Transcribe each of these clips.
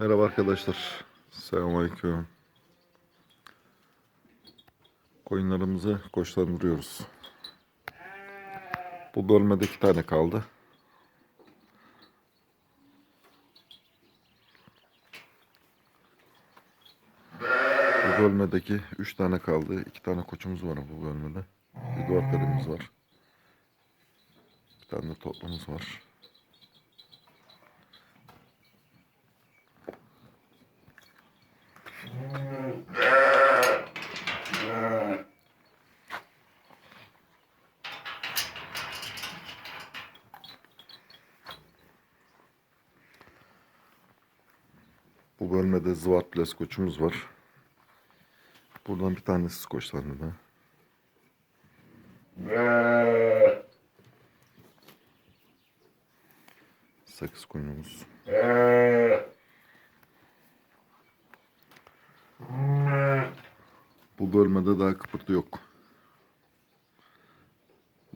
Merhaba arkadaşlar. Selamünaleyküm. Koyunlarımızı koçlandırıyoruz. Bu bölmede iki tane kaldı. Bu bölmedeki üç tane kaldı. İki tane koçumuz var bu bölmede. Bir perimiz var. Bir tane de toplumuz var. Bu bölmede Zwart Ples koçumuz var. Buradan bir tanesi koçlandı da. Sakız koyunumuz. Bu bölmede daha kıpırtı yok.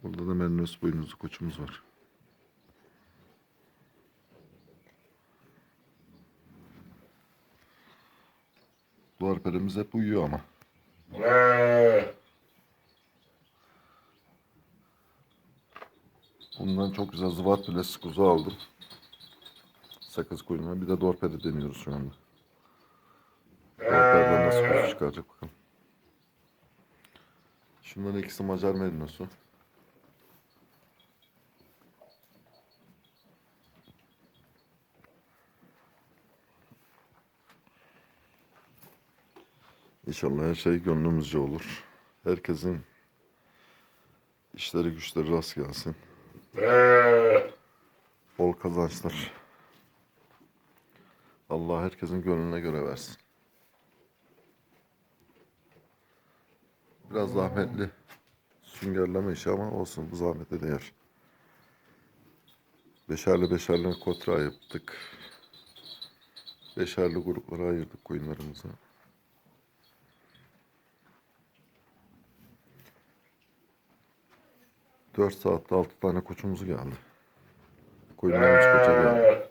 Burada da Merinos boynuzlu koçumuz var. Duvar perimiz hep uyuyor ama. Bundan çok güzel zıvat plastik kuzu aldım. Sakız koyununa. Bir de dorperi deniyoruz şu anda. Dorperden nasıl kuzu çıkaracak bakalım. Şundan ikisi Macar merinosu. İnşallah her şey gönlümüzce olur. Herkesin işleri güçleri rast gelsin. Bol kazançlar. Allah herkesin gönlüne göre versin. Biraz zahmetli süngerleme işi ama olsun bu zahmete değer. Beşerli beşerli kotra yaptık. Beşerli gruplara ayırdık koyunlarımızı. Dört saatte altı tane koçumuz geldi. Koyunlarımız koça geldi.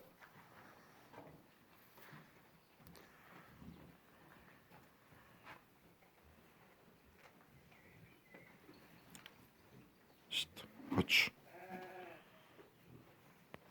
Şşt, koç.